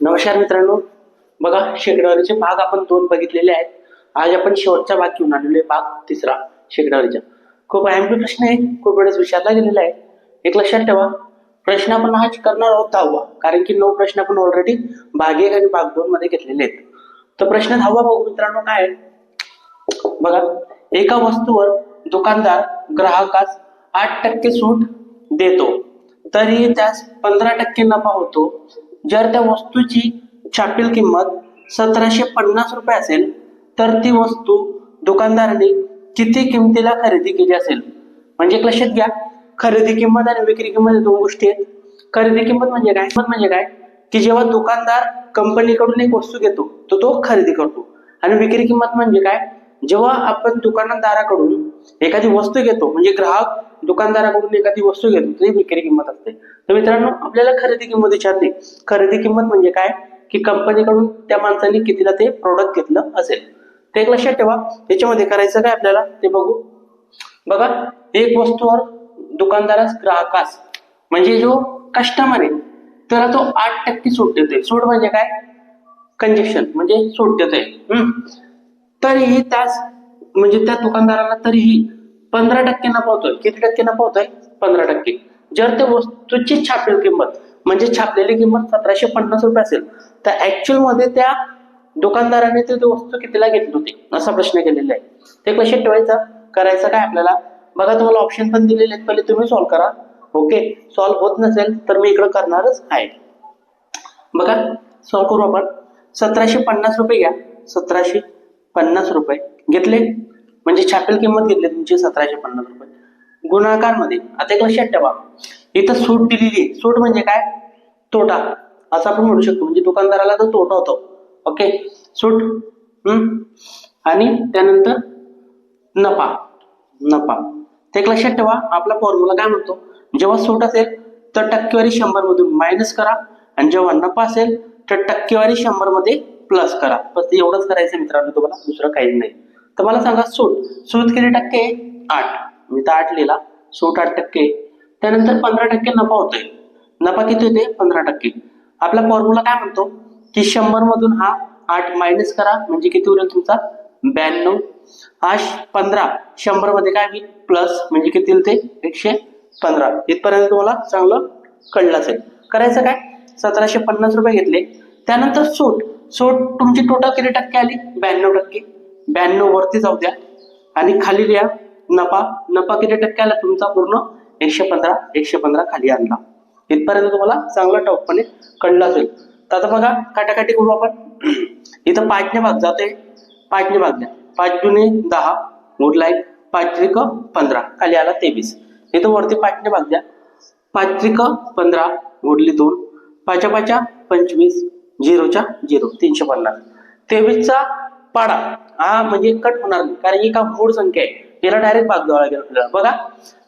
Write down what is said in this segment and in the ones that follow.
नमस्कार मित्रांनो. बघा शेकडावरीचे भाग आपण दोन बघितलेले आहेत. आज आपण शेवटचा भाग घेऊन आलेलो आहे भाग तिसरा शेकडावरीचा. खूप अहम प्रश्न आहे खूप वेळेस विचारला गेलेला आहे. एक लक्षात ठेवा प्रश्न आपण आज करणार आहोत दहावा कारण की नऊ प्रश्न आपण ऑलरेडी भाग एक आणि भाग दोन मध्ये घेतलेले आहेत. तर प्रश्न दहावा बघू मित्रांनो काय आहे? बघा एका वस्तूवर दुकानदार ग्राहकास आठ टक्के सूट देतो तरी त्यास पंधरा टक्के नफा होतो. जर त्या वस्तूची छापील किंमत सतराशे पन्नास रुपये असेल तर ती वस्तू दुकानदाराने किती किमतीला खरेदी केली असेल? म्हणजे एक लक्षात घ्या खरेदी किंमत आणि विक्री किंमत दोन गोष्टी आहेत. खरेदी किंमत म्हणजे काय? किंमत म्हणजे काय? की जेव्हा दुकानदार कंपनीकडून एक वस्तू घेतो तो तो खरेदी करतो. आणि विक्री किंमत म्हणजे काय? जेव्हा आपण दुकानदाराकडून एखादी वस्तू घेतो म्हणजे ग्राहक दुकानदाराकडून एखादी वस्तू घेतो ती विक्री किंमत असते. तर मित्रांनो आपल्याला खरेदी किंमत विचारते खरेदी किंमत म्हणजे काय? की कंपनीकडून त्या माणसाने कितीला ते प्रोडक्ट घेतलं असेल. ते एक लक्षात ठेवा. त्याच्यामध्ये करायचं काय आपल्याला? ते बघू. बघा एक वस्तूवर दुकानदारास ग्राहकास म्हणजे जो कस्टमर आहे त्याला तो आठ टक्के सूट देतोय. सूट म्हणजे काय? कंजेक्शन म्हणजे सूट देतोय. तरीही त्यास म्हणजे त्या दुकानदाराला तरीही पंधरा टक्के नफा किती टक्के पावतोय पंधरा टक्के. जर त्या वस्तूची छापेल किंमत म्हणजे छापलेली किंमत सतराशे पन्नास रुपये असेल तर ऍक्च्युअलमध्ये त्या दुकानदाराने ती वस्तू कितीला घेतली होती? असा प्रश्न केलेला आहे. ते कसे ठेवायचा. करायचं काय आपल्याला? बघा तुम्हाला ऑप्शन पण दिलेले आहेत. पहिले तुम्ही सॉल्व्ह करा. ओके सॉल्व्ह होत नसेल तर मी इकडं करणारच आहे. बघा सॉल्व्ह करू आपण. सतराशे पन्नास रुपये घ्या. सतराशे पन्नास रुपये. घेतले? म्हणजे छापील किंमत घेतली तुमची सतराशे पन्नास रुपये. गुणाकारमध्ये आता एक लक्षात ठेवा. इथं सूट दिलेली आहे. सूट म्हणजे काय? तोटा. असं आपण म्हणू शकतो. म्हणजे दुकानदाराला तर तोटा होतो. ओके? सूट हम्म? आणि त्यानंतर नफा. नफा. ते एक लक्षात ठेवा आपला फॉर्म्युला काय म्हणतो? जेव्हा सूट असेल तर टक्केवारी शंभर मधून मायनस करा. आणि जेव्हा नफा असेल तर टक्केवारी शंभरमध्ये प्लस करा. बस एवढंच करायचं मित्रांनो तुम्हाला दुसरं काहीच नाही. तर मला सांगा सूट. सूट किती टक्के? आठ. मी तर आठ लिहिला. सूट आठ टक्के. त्यानंतर पंधरा टक्के नफा होतोय. नफा किती होते पंधरा टक्के. आपला फॉर्म्युला काय म्हणतो? की शंभर मधून हा आठ मायनस करा. म्हणजे किती उरेल तुमचा? ब्याण्णव. हा पंधरा. शंभरमध्ये काय होईल? प्लस म्हणजे किती होईल ते? एकशे पंधरा. इथपर्यंत तुम्हाला चांगलं कळलं असेल करायचं काय? सतराशे पन्नास रुपये घेतले. त्यानंतर सूट. सूट तुमची टोटल किती टक्के आली? ब्याण्णव टक्के. ब्याण्णव वरती जाऊ द्या. आणि खाली लिहा नफा नफा किती टक्के आला तुमचा पूर्ण? एकशे पंधरा एकशे पंधरा खाली आणला. इथपर्यंत तुम्हाला चांगला टॉपपणे कळलं असेल. तर आता बघा काटाकाटी करू आपण. इथं पाचने भाग जाते पाचने भाग द्या पाच जुने दहा गुडलाय पाच त्रिक पंधरा खाली आला तेवीस. इथं वरती पाचने भाग द्या पाच त्रिक पंधरा उरली दोन. पाच्या पाच्या पंचवीस झिरोच्या झिरो तीनशे पन्नास. तेवीसचा पाडा. हा म्हणजे कट होणार नाही. कारण ही का मूळ संख्या आहे. याला डायरेक्ट भाग द्यावा लागेल आपल्याला. बघा.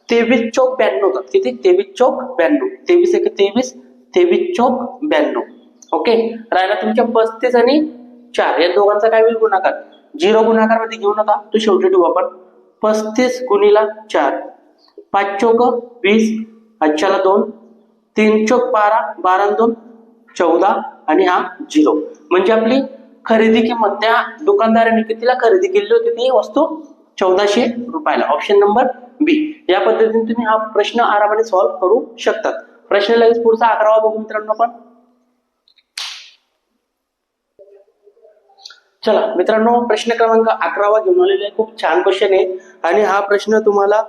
तेवीस चौक ब्याण्णव किती? तेवीस चौक ब्याण्णव. तेवीस एक तेवीस तेवीस चौक ब्याण्णव. ओके राहिला तुमच्या पस्तीस आणि चार. या दोघांचा काय होईल गुणाकार? झिरो गुणाकारमध्ये घेऊ नका. तो शेवटी ठेवू आपण. पस्तीस गुणीला चार. पाच चौक वीस अच्छाला दोन. तीन चौक बारा बारा दोन. चौदा आणि हा झिरो. म्हणजे आपली खरेदी किंमत त्या दुकानदाराने कितीला खरेदी केली होती ती वस्तू? चौदाशे रुपयाला. ऑप्शन नंबर बी या पद्धतीने तुम्ही हा प्रश्न आरामाने सॉल्व्ह करू शकतात. प्रश्न लगेच पुढचा अकरावा बघू मित्रांनो आपण. चला मित्रांनो प्रश्न क्रमांक अकरावा घेऊन आलेला आहे. खूप छान क्वेश्चन आहे. आणि हा प्रश्न तुम्हाला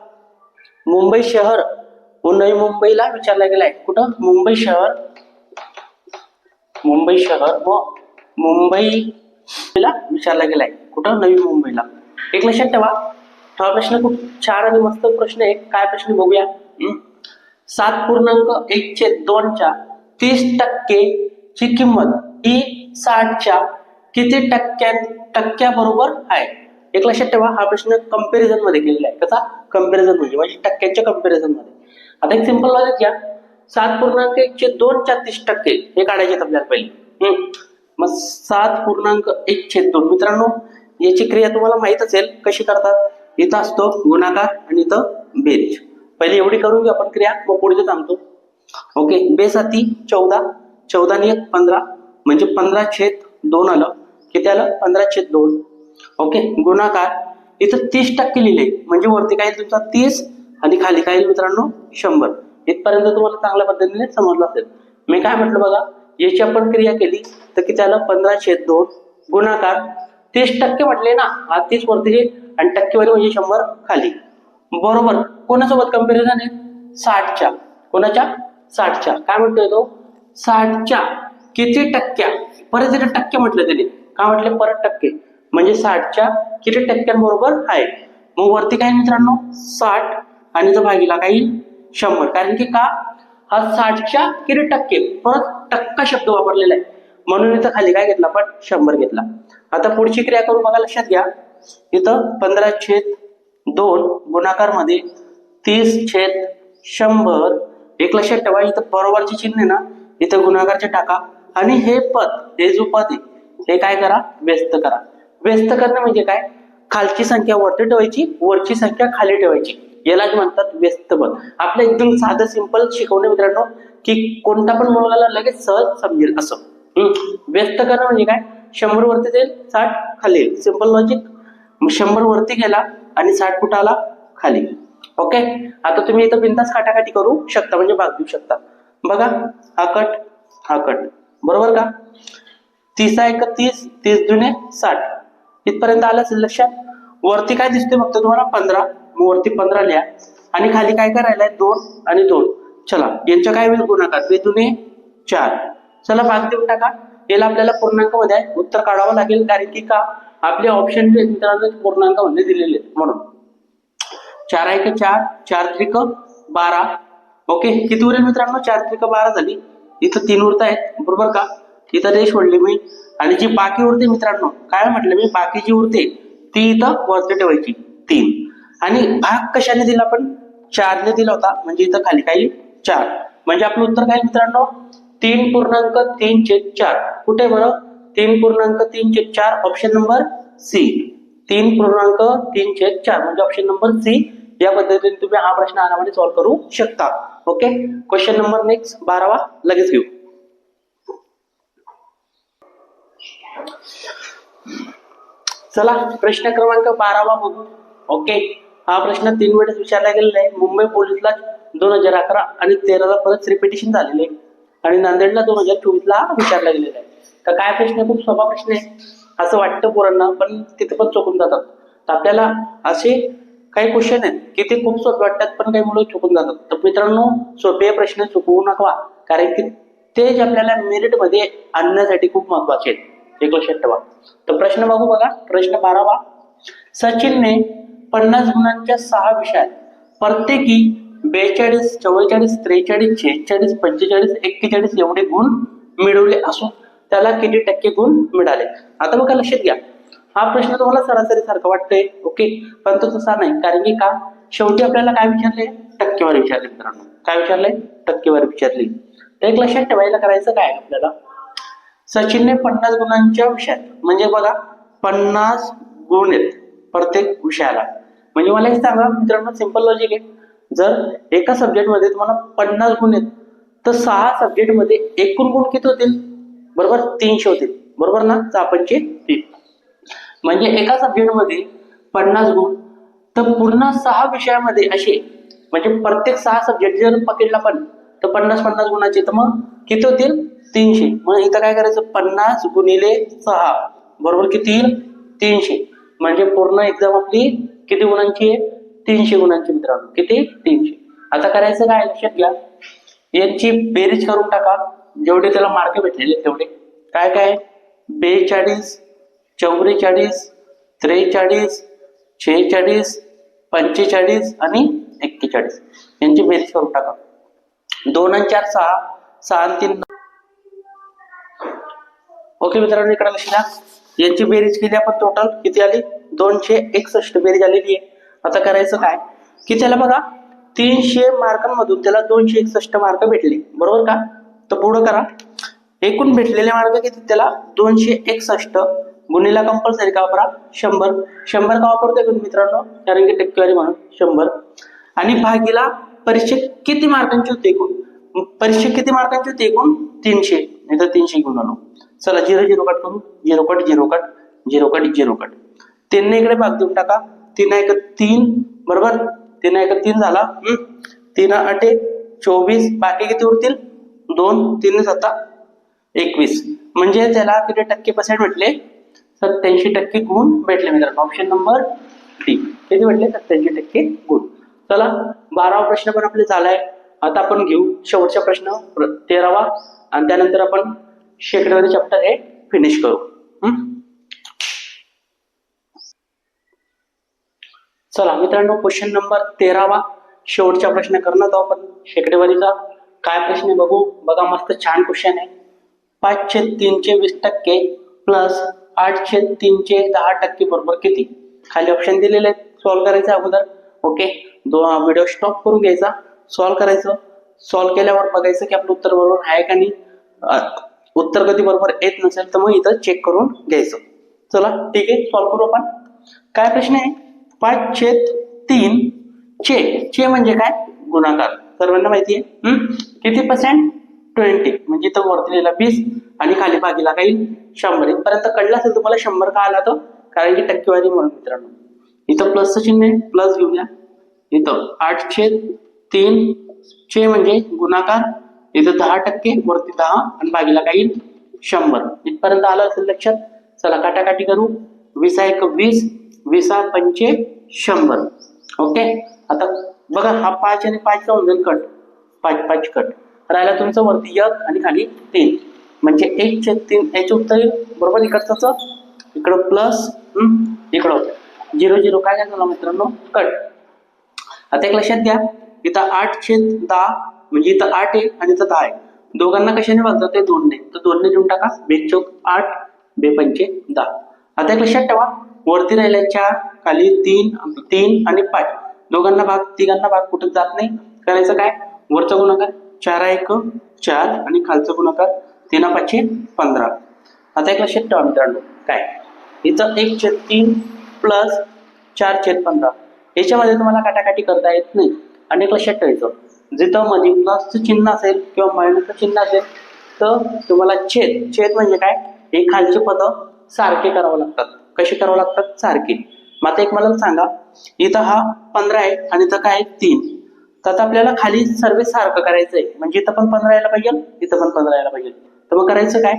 मुंबई शहर नवी मुंबईला विचारला गेला आहे कुठं? मुंबई शहर. मुंबई शहर. व मुंबईला विचारला गेलाय. कुठं? नवी मुंबईला. एक लक्षात ठेवा. हा प्रश्न खूप छान आणि मस्त प्रश्न आहे. काय प्रश्न बघूया. सात पूर्णांक एकशे दोनच्या तीस टक्के ची किंमत ही साठच्या किती टक्क्या टक्क्याबरोबर आहे? एक लक्षात ठेवा. हा प्रश्न कंपॅरिझनमध्ये केलेला आहे. कसा? कंपॅरिझन म्हणजे म्हणजे टक्क्यांच्या कंपॅरिझनमध्ये. आता एक सिंपल लॉजिक घ्या. सात पूर्णांक एकशे दोनच्या तीस टक्के. हे काढायचे आपल्याला पहिले. हम्म. मग सात पूर्णांक एक छेद दोन. मित्रांनो याची क्रिया तुम्हाला माहीत असेल कशी करतात? इथं असतो गुणाकार आणि इथं बेरीज. पहिले एवढी करून घेऊ आपण क्रिया मग पुढचे सांगतो. ओके बेसाती चौदा चौदा आणि एक पंधरा म्हणजे पंधरा छेद दोन आलं किती आलं? पंधरा छेद दोन. ओके गुणाकार इथं तीस टक्के लिहिले म्हणजे वरती काय तुमचा? तीस आणि खाली काय मित्रांनो? शंभर. इथपर्यंत तुम्हाला चांगल्या पद्धतीने समजलं असेल. मी काय म्हटलं बघा? याची आपण क्रिया केली तर किती आलं पंधरा छेद दोन गुणाकार तीस टक्के म्हटले ना हा तीस वरती आणि टक्केवारी म्हणजे शंभर खाली. बरोबर. कोणासोबत कंपॅरिझन आहे? साठच्या. कोणाच्या? साठच्या. काय म्हणतोय तो? साठच्या. किती टक्क्या? परत तिथे टक्के म्हटलं त्याने काय म्हटले? परत टक्के. म्हणजे साठच्या किती टक्क्यांबरोबर आहे? मग वरती काय मित्रांनो? साठ. आणि तो भागीला काही शंभर. कारण की का? हा साठच्या किती टक्के? परत टक्का शब्द वापरलेला आहे. म्हणून इथं खाली काय घेतला आपण? शंभर घेतला. आता पुढची क्रिया करू बघा लक्षात घ्या. इथं पंधरा छेद दोन गुणाकारमध्ये तीस छेद शंभर. एक लक्षात ठेवा इथं बरोबरचे चिन्ह आहे ना? इथं गुणाकारचे टाका. आणि हे पद हे जो पद आहे हे काय करा? व्यस्त करा. व्यस्त करणं म्हणजे काय? खालची संख्या वरती ठेवायची वरची संख्या खाली ठेवायची. यालाच म्हणतात व्यस्त पद. आपलं एकदम साधं सिंपल शिकवणे मित्रांनो. की कोणता पण मुलगाला लगेच सहज समजेल असं. व्यस्त करणं म्हणजे काय? शंभर वरती जाईल साठ खाली येईल. लॉजिक शंभर वरती गेला आणि साठ फुटाला खाली. ओके आता तुम्ही इथं बिंदास काटाकाटी करू शकता म्हणजे भाग देऊ शकता. बघा हा कट हा कट. बरोबर का? तीस आहे का तीस? तीस जुने साठ. इथपर्यंत आलं असेल लक्षात? वरती काय दिसतोय? फक्त तुम्हाला पंधरा. वरती पंधरा लिहा. आणि खाली काय करायला दोन आणि दोन. चला यांच्या काय होईल गुणाकार? ते दुने चार. चला भाग देऊन टाका. याला आपल्याला पूर्णांकमध्ये आहे. उत्तर काढावं लागेल कारण की का? आपले ऑप्शन मित्रांनो पूर्णांकमध्ये दिलेले आहेत. म्हणून. चार आहे का चार? चार त्रिक बारा. ओके? किती उरेल मित्रांनो? चार त्रिक बारा झाली. इथं तीन उरत आहेत बरोबर का? इथं ते सोडले मी. आणि जी बाकी उरते मित्रांनो काय म्हटलं मी? बाकी जी उरते ती इथं वरती ठेवायची. तीन. आणि भाग कशाने दिला आपण चारने दिला होता. म्हणजे इथं खाली काही चार. म्हणजे आपलं उत्तर काय मित्रांनो? तीन पूर्णांक तीन छेद चार. कुठे बरं? तीन पूर्णांक तीन छेद चार ऑप्शन नंबर सी तीन पूर्णांक तीन छेद चार. म्हणजे ऑप्शन नंबर सी या पद्धतीने तुम्ही हा प्रश्न आरामाने सॉल्व्ह करू शकता. ओके क्वेश्चन नंबर नेक्स्ट बारावा. लगेच घेऊ. चला प्रश्न क्रमांक बारावा बघू. ओके हा प्रश्न तीन वेळेस विचारला गेलेला आहे. मुंबई पोलीसला दोन हजार अकरा आणि तेराला परत रिपिटेशन झालेले आहे. आणि नांदेडला दोन हजार चोवीसला विचारला गेलेला आहे. तर काय प्रश्न आहे? खूप सोपा प्रश्न आहे. असं वाटतं पोरांना पण तिथे पण चुकून जातात. तर आपल्याला असे काही क्वेश्चन आहेत की ते खूप सोपे वाटतात पण काही मुलं चुकून जातात. तर मित्रांनो सोपे प्रश्न चुकवू नका. कारण की ते जे आपल्याला मेरिटमध्ये आणण्यासाठी खूप महत्त्वाचे आहेत. एक लक्षात ठेवा. तर प्रश्न बघू बघा. प्रश्न बारावा. सचिनने पन्नास गुणांच्या सहा विषयात. प्रत्येकी बेचाळीस चव्वेचाळीस त्रेचाळीस शेहेचाळीस पंचेचाळीस एक्केचाळीस एवढे गुण मिळवले असून त्याला किती टक्के गुण मिळाले? आता बघा लक्षात घ्या. हा प्रश्न तुम्हाला सरासरी सारखा वाटतोय ओके? पण तो तसा नाही कारण की का? शेवटी आपल्याला काय विचारले? टक्केवारी विचारले मित्रांनो. काय विचारले? टक्केवारी विचारली. तर एक लक्षात ठेवायला करायचं काय आपल्याला? सचिनने पन्नास गुणांच्या विषयात म्हणजे बघा पन्नास गुण आहेत प्रत्येक विषयाला. म्हणजे मला एक सांगा मित्रांनो सिंपल लॉजिक आहे. जर एका सब्जेक्टमध्ये तुम्हाला पन्नास गुण आहेत तर सहा सब्जेक्टमध्ये एकूण गुण किती होतील? बरोबर तीनशे होतील. बरोबर ना? तर तीन. म्हणजे एका सब्जेक्टमध्ये पन्नास गुण तर पूर्ण सहा विषयामध्ये असे म्हणजे प्रत्येक सहा सब्जेक्ट जर पकडला पण तर पन्नास पन्नास गुणाचे तर मग किती होतील? तीनशे. मग इथं काय करायचं? पन्नास गुणिले सहा. बरोबर किती येईल? तीनशे. म्हणजे पूर्ण एक्झाम आपली किती गुणांची आहे? तीनशे गुणांची मित्रांनो. किती? तीनशे. आता करायचं काय? लक्षात घ्या. यांची बेरीज करून टाका. जेवढे त्याला मार्क भेटलेले तेवढे. काय काय? बेचाळीस चौवेचाळीस त्रेचाळीस शेहेचाळीस पंचेचाळीस आणि एक्केचाळीस. यांची बेरीज करून टाका. दोन आणि चार सहा. सहा तीन. ओके मित्रांनो इकडे लक्ष द्या. यांची बेरीज केली आपण टोटल किती आली? दोनशे एकसष्ट बेरीज आलेली आहे. आता करायचं काय? की त्याला बघा तीनशे मार्कांमधून त्याला दोनशे एकसष्ट मार्क भेटले. बरोबर का? तर पुढं करा. एकूण भेटलेले मार्क किती? त्याला दोनशे एकसष्ट. गुन्हेला कंपल्सरी का वापरा? शंभर. शंभर का वापरतोय मित्रांनो? कारण की टक्केवारी म्हणून शंभर. आणि भागीला परीक्षेत किती मार्कांची होती एकूण? परीक्षेत किती मार्कांची होती एकूण? तीनशे. नाही तर तीनशे घेऊन आलो. चला झिरो झिरो कट करू. Zero cut zero cut zero cut zero cut तीनने इकडे भाग देऊन टाका. तीन एक तीन बरोबर? तीन एक तीन झाला. तीन आठ एक चोवीस. बाकी किती उरतील? दोन. तीन सत्ता. एकवीस. म्हणजे त्याला किती टक्के पर्सेंट भेटले? सत्याऐंशी टक्के गुण भेटले मित्रांनो. ऑप्शन नंबर डी किती भेटले? सत्याऐंशी टक्के गुण. चला बारावा प्रश्न पण आपले झालाय. आता आपण घेऊ शेवटचा प्रश्न तेरावा. आणि त्यानंतर आपण शेकड्यावरील चॅप्टर हे फिनिश करू. हम्म? चला मित्रांनो क्वेश्चन नंबर तेरावा. शेवटचा प्रश्न करणार आहोत आपण शेकडेवारीचा काय प्रश्न आहे बघू. बघा मस्त छान क्वेश्चन आहे. पाचशे तीनशे वीस टक्के प्लस आठशे तीनशे दहा टक्के बरोबर किती? खाली ऑप्शन दिलेले आहेत. सॉल्व्ह करायचं अगोदर. ओके दो व्हिडिओ स्टॉप करून घ्यायचा. सॉल्व्ह करायचं. सॉल्व्ह केल्यावर बघायचं की आपलं उत्तर बरोबर आहे का नाही. उत्तर कधी बरोबर येत नसेल तर मग इथं चेक करून घ्यायचं. चला ठीक आहे सॉल्व्ह करू आपण. काय प्रश्न आहे? पाच छेद तीन चे चे म्हणजे काय? गुणाकार. सर्वांना माहिती आहे? किती पर्सेंट ट्वेंटी म्हणजे इथं वरती लिहिला वीस आणि खाली भागीला काही शंभर. इथपर्यंत कळलं असेल तुम्हाला शंभर का आला तो? कारण की टक्केवारी म्हणून मित्रांनो. इथं प्लसचं चिन्ह आहे. प्लस घेऊया. इथं आठ छेद तीन चे म्हणजे गुणाकार इथं दहा टक्के वरती दहा आणि बागीला काही शंभर. इथपर्यंत आलं असेल लक्षात चला काटाकाटी करू. वीस एक वीस वीसा पंचे शंभर. ओके? आता बघा हा पाच आणि पाच होऊन जाईल कट. पाच पाच कट. राहिला तुमचं वरती एक आणि खाली तीन. म्हणजे एक चे तीन याचे उत्तर येईल बरोबर इकडचं इकडं प्लस इकडं. Zero zero. काय काय झालं मित्रांनो? कट. आता एक लक्षात घ्या. इथं आठ छेद दहा म्हणजे इथं आठ आहे आणि इथं दहा आहे दोघांना कशाने वाजतात ते दोनने. तर दोनने देऊन टाका. बे चौक आठ बेपंचे दहा. आता एक लक्षात ठेवा. वरती राहिल्या चार खाली तीन तीन आणि पाच. दोघांना भाग तिघांना भाग कुठं जात नाही. करायचं काय? वरचा गुणाकार चार एक चार आणि खालचा गुणाकार तीन पाचशे पंधरा. आता एक लक्षात ठेवा मित्रांनो. काय? इथं एक छेद तीन प्लस चार छेद पंधरा. याच्यामध्ये तुम्हाला काटाकाटी करता येत नाही. आणि एक लक्षात ठेवायचं. जिथं मध्ये प्लसचं चिन्ह असेल किंवा मायनसचं चिन्ह असेल तर तुम्हाला छेद छेद म्हणजे काय? हे खालचे पद सारखे करावं लागतात. कसे करावं लागतात? सारखे. मग आता एक मला सांगा इथं हा पंधरा आहे आणि इथं काय आहे? तीन. तर आता आपल्याला खाली सर्व सारखं करायचं आहे म्हणजे इथं पण पंधरा यायला पाहिजे इथं पण पंधरा यायला पाहिजे. तर मग करायचं काय?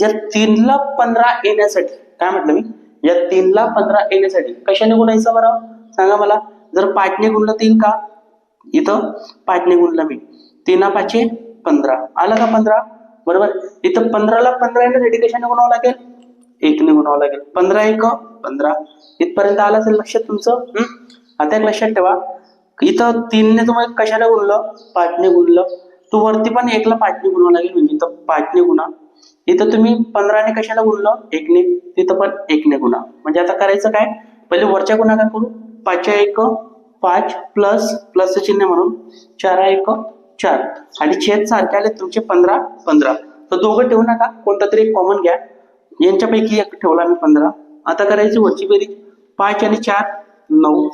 या तीनला पंधरा येण्यासाठी काय म्हटलं मी? या तीनला पंधरा येण्यासाठी कशाने गुणायचं बरं? सांगा मला. जर पाचने गुणलं तीन का? इथं पाचने गुणलं मी तीना पाचशे पंधरा. आलं का पंधरा? बरोबर? इथं पंधराला पंधरा येण्यासाठी कशाने गुणावं लागेल? एकने गुणावं लागेल. पंधरा एक पंधरा. इथपर्यंत आलं असेल लक्षात तुमचं? आता एक लक्षात ठेवा. इथं तीनने तुम्हाला कशाला गुणलं? पाचने गुणलं. तू वरती पण एकला पाचने गुणावं लागेल म्हणजे इथं पाचने गुणा. इथं तुम्ही पंधराने कशाला गुणलं? एकने तिथं पण एकने गुणा. म्हणजे आता करायचं काय? पहिले वरच्या गुणाकार करू. पाचच्या एक पाच प्लस प्लसचं चिन्ह म्हणून चार एक चार. आणि छेद सारखे आले तुमचे पंधरा पंधरा. तर दोघं ठेवू नका कोणता तरी कॉमन घ्या. यांच्यापैकी एक ठेवला मी पंधरा. आता करायची वरची बेरीज. पाच आणि चार नऊ.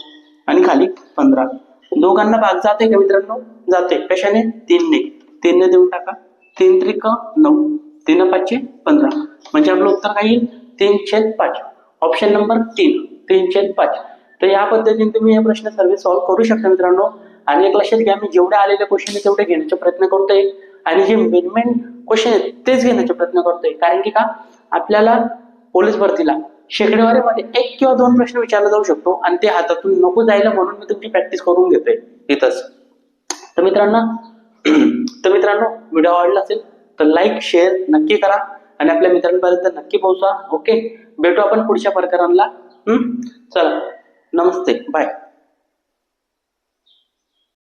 आणि खाली पंधरा. दोघांना भाग जाते का मित्रांनो? जाते कशाने? तीनने. तीनने देऊन टाका. तीन त्रिक नऊ. तीन पाचशे पंधरा. म्हणजे आपलं उत्तर काय येईल? तीन छेद पाच. ऑप्शन नंबर तीन. तीन छेद पाच. तर या पद्धतीने तुम्ही हे प्रश्न सर्व सॉल्व्ह करू शकता मित्रांनो. आणि एक लक्षात घ्या मी जेवढे आलेले क्वेश्चन आहे तेवढे घेण्याचा प्रयत्न करतोय. आणि जे मेन मेन क्वेश्चन आहेत तेच घेण्याचा प्रयत्न करतोय. कारण की का? आपल्याला पोलीस भरतीला शेकडेवारीमध्ये एक किंवा दोन प्रश्न विचारला जाऊ शकतो आणि ते हातातून नको जायला म्हणून मी तुमची प्रॅक्टिस करून घेतोय. इथंच. तर मित्रांनो तर मित्रांनो व्हिडिओ आवडला असेल तर लाईक शेअर नक्की करा आणि आपल्या मित्रांपर्यंत नक्की पोहोचा ओके भेटू आपण पुढच्या प्रकारांना. हम्म? चला. నమస్తే బాయ్.